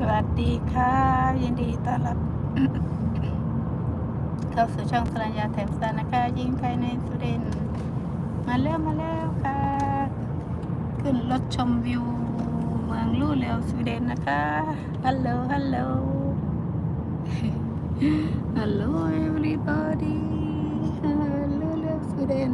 สวัสดีค่ะ ยินดีต้อนรับ เข้าสู่ช่องสรัญญาแถมสานะคะ ยิงใครในสุรินมาแล้วมาแล้วค่ะ ขึ้นรถชมวิว เมืองลู่เร็วสวีเดนนะคะฮัลโหลฮัลโหลฮัลโหล everybody ฮัลโหลลู่เร็วสวีเดน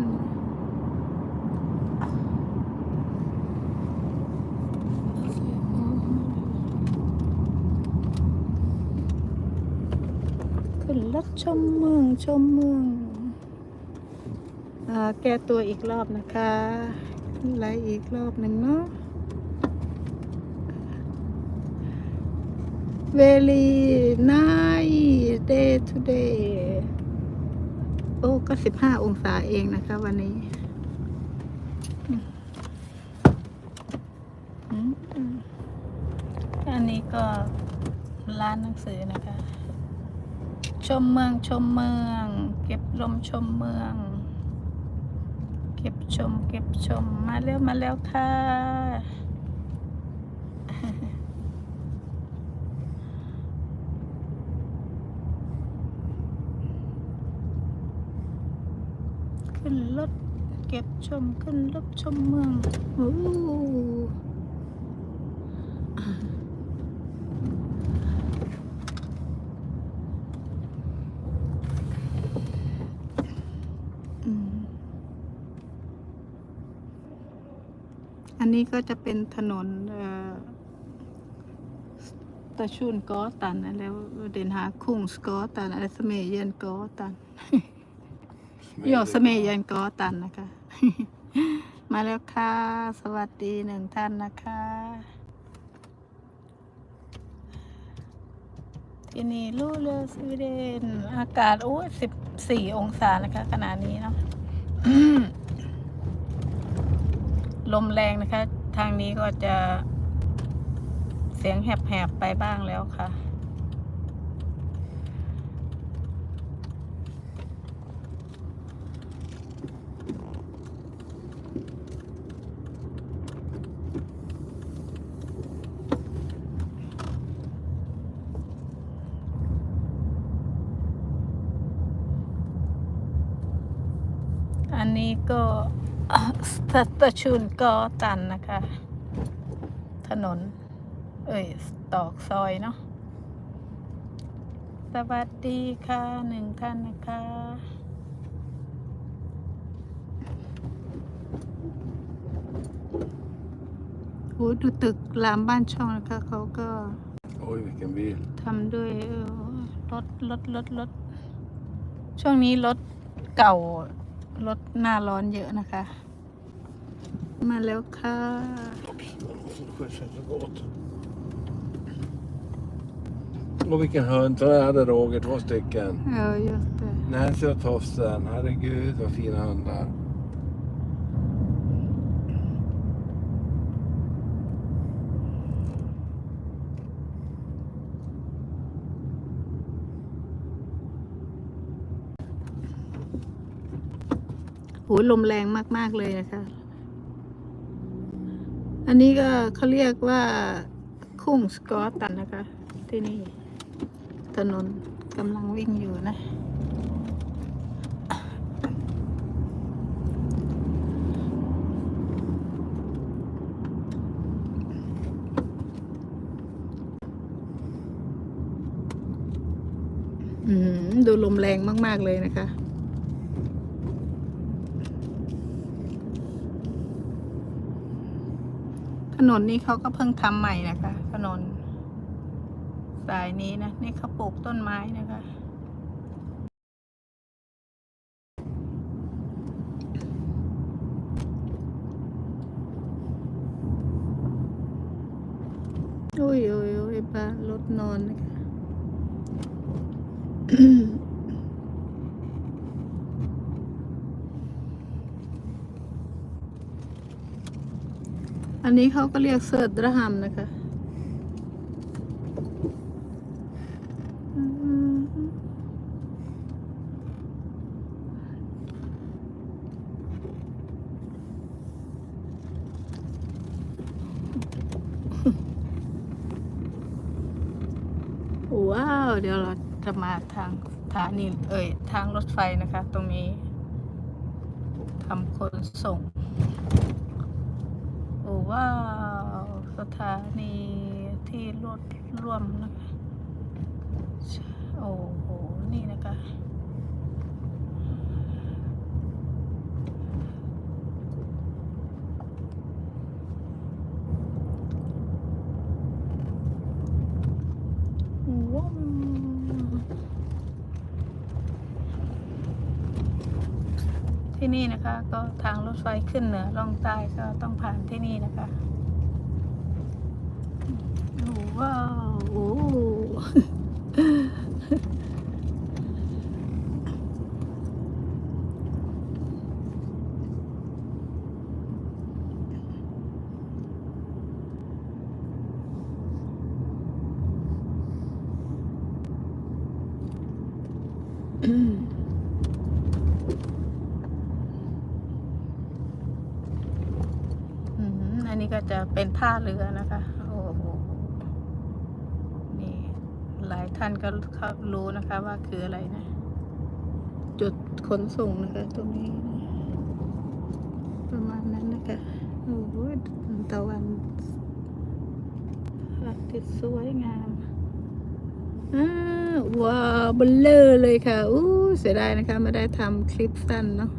ขึ้นรถชมเมืองชมเมืองอแก้ตัวอีกรอบนะคะไลฟ์อีกรอบหนึ่งเนาะ very nice day today โอ้ก็สิบห้าองศาเองนะคะวันนี้อันนี้ก็ร้านหนังสือนะคะ มเมืองชมเมือง เก็บลมชมเมือง เก็บชม เก็บชมมาเร็วมาแล้วค่ะขึ้นรถเก็บชมขึ้นรถชมเมืองโอ้ อันนี้ก็จะเป็นถนนเอ่อตะชุนกอตันนะแล้วเดินหาคุ้งสกอตันอะไรสเมเยนกอตันโยสเมยันกอตันนะคะ มาแล้วค่ะ สวัสดีหนึ่งท่านนะคะ ที่นี่ลูเลอสวีเดน อากาศโอ้ยสิบสี่องศานะคะ ขณะนี้เนาะ ลมแรงนะคะ ทางนี้ก็จะเสียงแหบๆไปบ้างแล้วค่ะ อันนี้ก็ สตชุนกอตันนะคะ ถนน เอ้ย ตอกซอยเนาะ สวัสดีค่ะหนึ่งท่านนะคะโอ้ดูตึกรามบ้านช่องนะคะเขาก็ Oj, vilken bil. ทำด้วยเออรถรถรถรถช่วงนี้รถเก่ารถหน้าร้อนเยอะนะคะ มาแล้วค่ะ Och vilken hund. Sådana hade Roger, två stycken. เออ just det Nancy och Tofsen. Herregud vad fina hundar.โหลมแรงมาก ๆ เลยนะคะ อันนี้ก็เขาเรียกว่าคุ้งสกอตตันนะคะ ที่นี่ ถนนกำลังวิ่งอยู่นะอืมดูลมแรงมาก ๆ เลยนะคะ นนนี้เขาก็เพิ่งทำใหม่นะคะถนน สายนี้นะ นี่เขาปลูกต้นไม้นะคะ โอ้ยโอ้ยโอ้ยบ้านรถนอนนะคะ อันนี้เขาก็เรียกเสิร์ตรหัมนะคะอืมเดี๋ยวเราจะมาทางสถานีเอ่ย ทางรถไฟนะคะ ตรงนี้ทำขนส่ง โอ้ว้าวสถานีที่รถร่วมนะคะโอ้โห นี่นะคะ ว้าวที่นี่นะคะก็ทา ถไฟขึ้นเหนือล่องใต้ก็ต้องผ่านที่นี่นะคะโอ้ว้าวโอ้ อืมอันนี้ก็จะเป็น ท่าเรือนะคะ โอ้โห นี่หลายท่านก็รู้นะคะว่าคืออะไรนะ จุดขนส่งนะคะตรงนี้ ประมาณนั้นนะคะโอ้โหตะวันพระอาทิตย์สวยงามอ้าว้าวเบลเลอร์เลยค่ะอู้เสียดายนะคะ ไม่ได้ทำคลิปสั้นเนาะ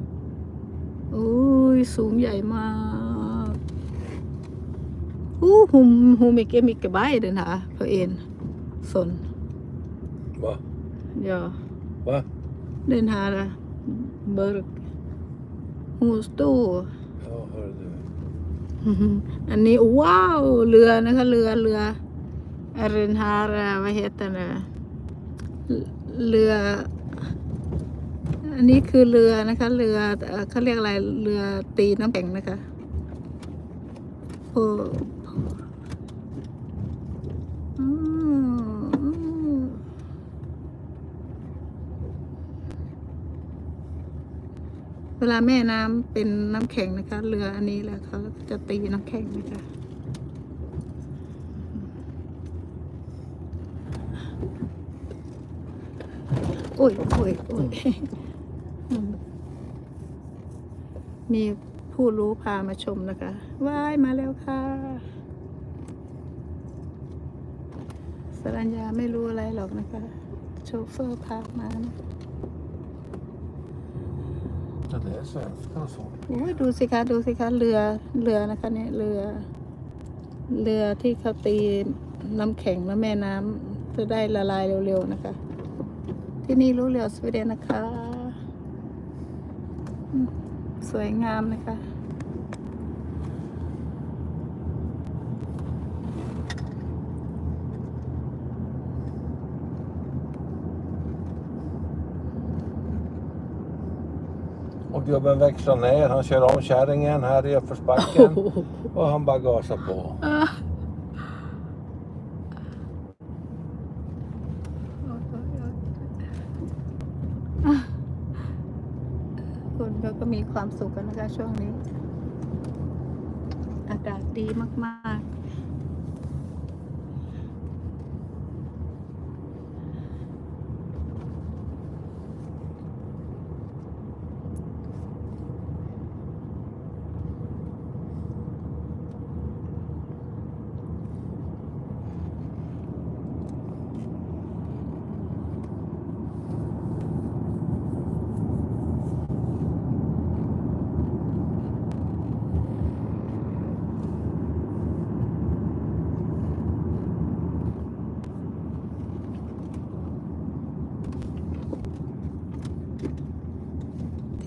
อุ้ยสูงใหญ่มาก อู้หูหูมิกเอมิกกบายเดินหาเพอเอ็นสน Va? เดี๋ยว Va? เดินหาละเบิร์กหูสตู้ Ja, hör du. อันนี้ว้าวเรือนะคะเรือเรือเรนฮาราว่าเฮตันะเรือ อันนี้คือเรือนะคะ เรือเอ่อเขาเรียกอะไรเรือตีน้ำแข็งนะคะโอ้อืมเวลาแม่น้ำเป็นน้ำแข็งนะคะ เรืออันนี้แหละเขาจะตีน้ำแข็งนะคะโอ้ยโอ้ยโอ้ยมมีผู้รู้พามาชมนะคะว้ายมาแล้วค่ะ สรัญญาไม่รู้อะไรหรอกนะคะ โชเฟอร์พามานะ Ja, det är svenska och så. โอ้ยดูสิคะดูสิคะเรือเรือนะคะเนี่ยเรือ เรือที่เขาตีน้ำแข็งแล้วแม่น้ำจะได้ละลายเร็วๆนะคะ ที่นี่รู้เรือสวีเดนนะคะ สวยงามนะคะ Och gubben växlar ner. Han kör om kärringen här i uppförsbacken. Och han bara gasar på. คนเขาก็มีความสุขกันนะคะช่วงนี้ อากาศดีมาก ๆ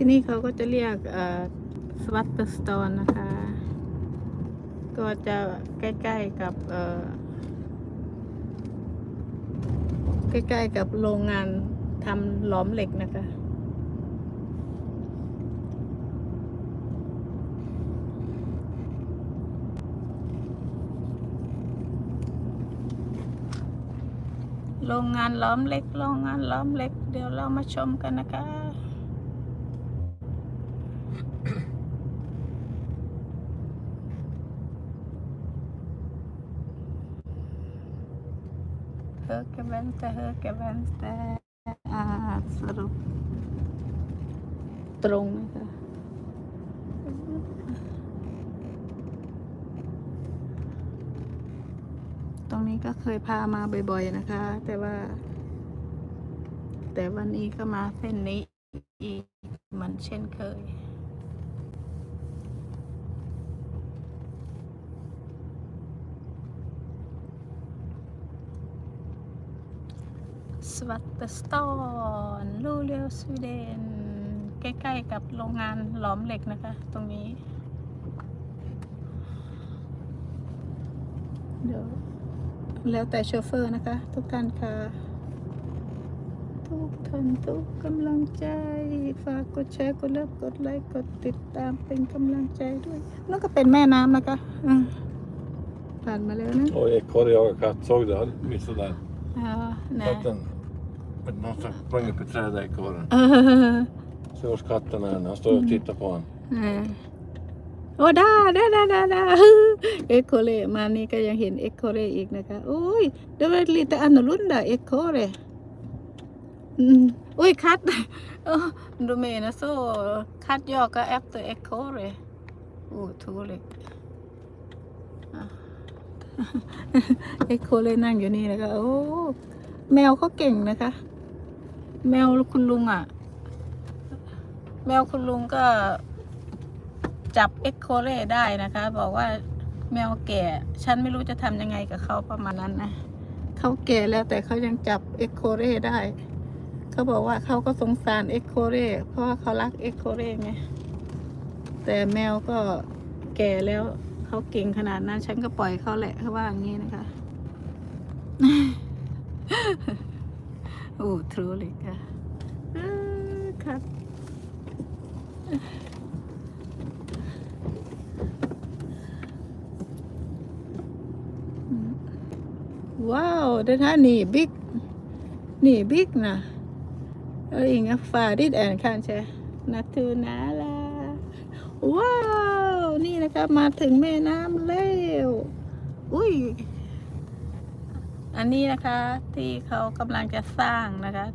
ที่นี่เขาก็จะเรียกสวัตเตอร์สโตนนะคะ ก็จะใกล้ๆกับใกล้ๆกับโรงงานทำหลอมเหล็กนะคะโรงงานล้อมเหล็ก โรงงานล้อมเหล็ก เดี๋ยวเรามาชมกันนะคะ höger, vänster, höger, vänster อ่าสรุปตรงนะคะตรงนี้ก็เคยพามาบ่อยๆนะคะ แต่ว่า แต่วันนี้ก็มาเส้นนี้อีกเหมือนเช่นเคย สวัตเตสตอนลูเลียวสวีเดน ใกล้ ๆ กับโรงงานหลอมเหล็กนะคะ ตรงนี้ เดี๋ยว แล้วแต่โชเฟอร์นะคะ ทุกท่านค่ะ ทุกท่านทุกกำลังใจ ฝากกดแชร์กดเลิฟกดไลค์กดติดตามเป็นกำลังใจด้วยนั่นก็เป็นแม่น้ำนะคะอ่าผ่านมาแล้วนะ Och ekorre jagar katt. Såg du? Han missade den. อ่าไหน Katten. Men någon som sprang upp i trädet ekorren. เออ Se hos katten är. Han står och tittar på honom. เออโอ้ได้ได้ได้ได้ได้เอ็กโคเรมานี่ก็ยังเห็นเอ็กโคเรอีกนะคะโอ้ยเดี๋ยวลิตาอันรุ่นดาเอ็กโคเรอืมโอ้ยคัดเออดูเมนะโซคัดยอกก็แอปตัวเอ็กโคเรโอ้ทูเล็กเอ็กโคเรนั่งอยู่นี่นะคะโอ้แมวเขาเก่งนะคะ แมวคุณลุงอะ แมวคุณลุงก็จับเอ็กโคเรได้นะคะ บอกว่าแมวแก่ ฉันไม่รู้จะทำยังไงกับเขาประมาณนั้นนะเขาแก่แล้วแต่เขายังจับเอ็กโคเรได้ เขาบอกว่าเขาก็สงสารเอ็กโคเร่เพราะว่าเขารักเอ็กโคเร่ไง แต่แมวก็แก่แล้วเขาเก่งขนาดนั้น ฉันก็ปล่อยเขาแหละเขาว่าอย่างนี้นะคะ โอ้ทรูเลยค่ะเออครับ Wow, den här Nibik. Nibik na. Och inga färdigt än kanske. Naturnala. Wow, นี่นะคะมาถึงแม่น้ำแล้ว อุ้ย อันนี้นะคะที่เขากำลังจะสร้างนะคะ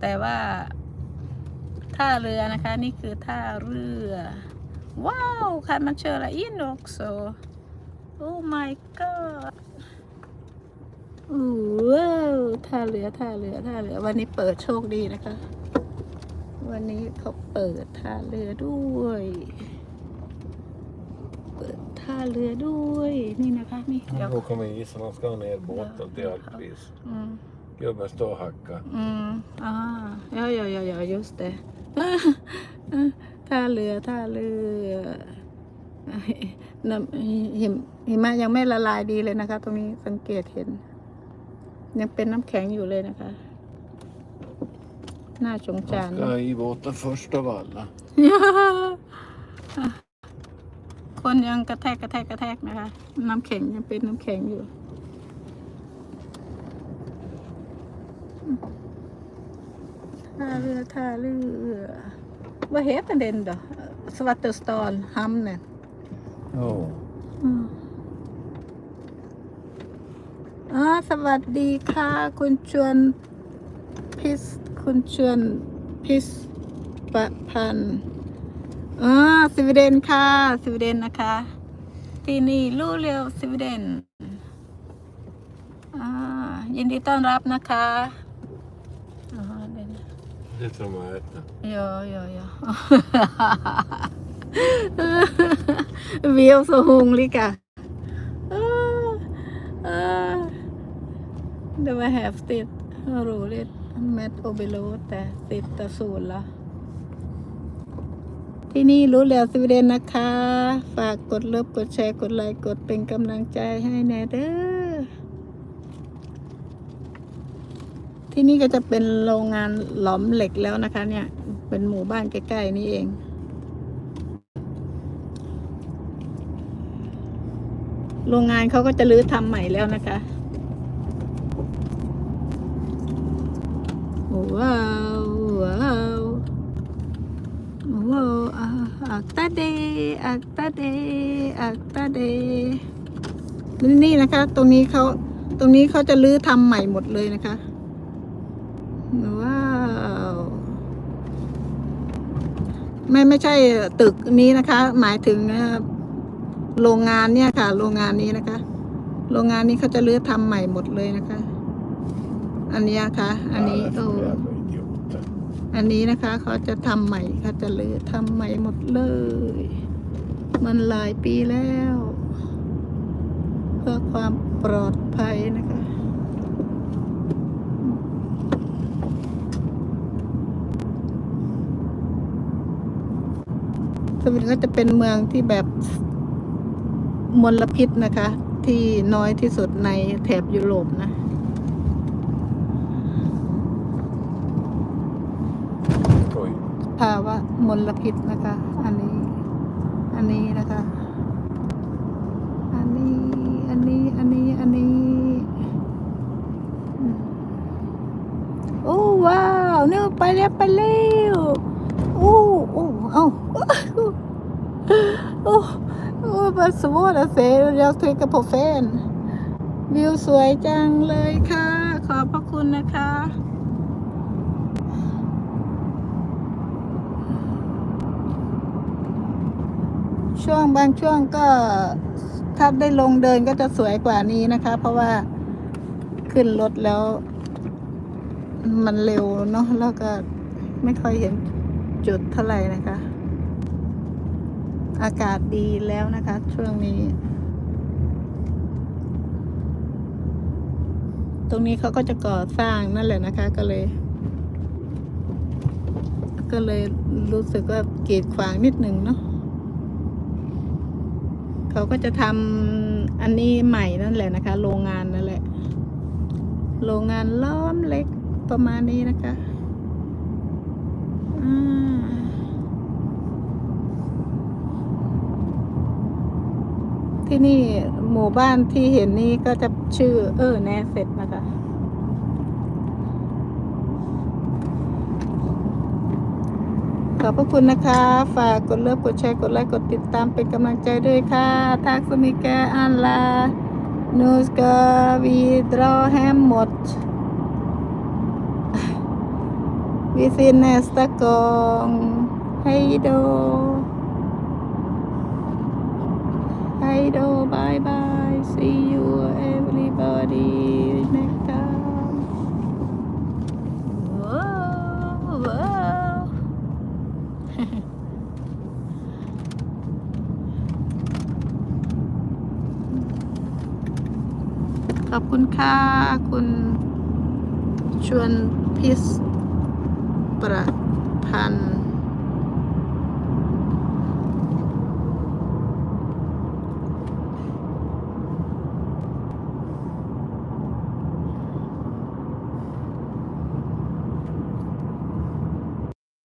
แต่ว่าท่าเรือนะคะ นี่คือท่าเรือ ว้าว kan man köra in också oh my god ว้าวท่าเรือท่าเรือท่าเรือ วันนี้เปิดโชคดีนะคะ วันนี้เขาเปิดท่าเรือด้วย ท่าเรือด้วยนี่นะคะนี่เดี๋ยว Han åker med isen. Han ska ha ner båten till Alkvis. อืม Gubben står och hackar. อืมอ่า ja ja ja ja just det ท่าเรือท่าเรือน้ำหิมหิมะยังไม่ละลายดีเลยนะคะ ตรงนี้สังเกตเห็น ยังเป็นน้ำแข็งอยู่เลยนะคะ น่าสงสาร Han ska i båten först av alla. คนยังกระแทกกระแทกกระแทกนะคะ น้ำแข็งยังเป็นน้ำแข็งอยู่ท่าเรือท่าเรือ Vad heter den då? Svartestal hamnen. Ja. อืมอ่าสวัสดีค่ะ คุณชวนพิส คุณชวนพิสประพันธ์ อ่าสวีเดนค่ะสวีเดนนะคะ ที่นี่ลู่เรียวสวีเดนอ่ายินดีต้อนรับนะคะอ่าเดี๋ยวนะ Det tror man äter. Ja, ja, ja. Vi är så hungriga. Ah, ah. Det var häftigt och roligt med Obelote, sitta sola. ที่นี่รู้แล้วสวีเดนนะคะ ฝากกดเลิฟกดแชร์กดไลค์กดเป็นกำลังใจให้แน่เด้อที่นี่ก็จะเป็นโรงงานหลอมเหล็กแล้วนะคะ เนี่ย เป็นหมู่บ้านใกล้ๆนี่เอง โรงงานเขาก็จะรื้อทำใหม่แล้วนะคะว้าวว้ อักตาเดอักตาเดอักตาเดนี่นะคะ ตรงนี้เขาตรงนี้เขาจะลื้อทำใหม่หมดเลยนะคะว้าวไม่ไม่ใช่ตึกนี้นะคะ หมายถึงโรงงานเนี่ยค่ะ โรงงานนี้นะคะ โรงงานนี้เขาจะรื้อทำใหม่หมดเลยนะคะ อันนี้ค่ะ อันนี้โอ้ อันนี้นะคะเขาจะทำใหม่เขาจะรื้อทำใหม่หมดเลย มันหลายปีแล้ว เพื่อความปลอดภัยนะคะ สวีเดนก็จะเป็นเมืองที่แบบมลพิษนะคะ ที่น้อยที่สุดในแถบยุโรปนะ ภาวะมลพิษนะคะ อันนี้ อันนี้นะคะ อันนี้ อันนี้ อันนี้ อันนี้ โอ้ว้าวเนื้อไปแล้วไปแล้วโอ้โอ้เอ้าโอ้โอ้มาสวอตเสเรียวทกับโปรเฟนวิวสวยจังเลยค่ะ ขอบพระคุณนะคะ ช่วงบางช่วงก็ถ้าได้ลงเดินก็จะสวยกว่านี้นะคะ เพราะว่าขึ้นรถแล้ว มันเร็วเนาะแล้วก็ไม่ค่อยเห็นจุดเท่าไหร่นะคะ อากาศดีแล้วนะคะ ช่วงนี้ ตรงนี้เขาก็จะก่อสร้างนั่นแหละนะคะ ก็เลย ก็เลยรู้สึกว่ากีดขวางนิดหนึ่งเนาะ เขาก็จะทำอันนี้ใหม่นั่นแหละนะคะ โรงงานนั่นแหละ โรงงานล้อมเล็กประมาณนี้นะคะที่นี่หมู่บ้านที่เห็นนี่ก็จะชื่อเออแนเฟตนะคะ ขอบพระคุณนะคะ ฝากกดเลิฟกดแชร์กดไลค์กดติดตามเป็นกำลังใจด้วยค่ะทักสมิแกอันลานูสกาวีดรอแฮมหมดวิซินเนสตะกองไฮโดไฮโดบายบาย see you everybody next time ว้าวว้าว ขอบคุณค่ะ คุณชวนพิสประพันธ์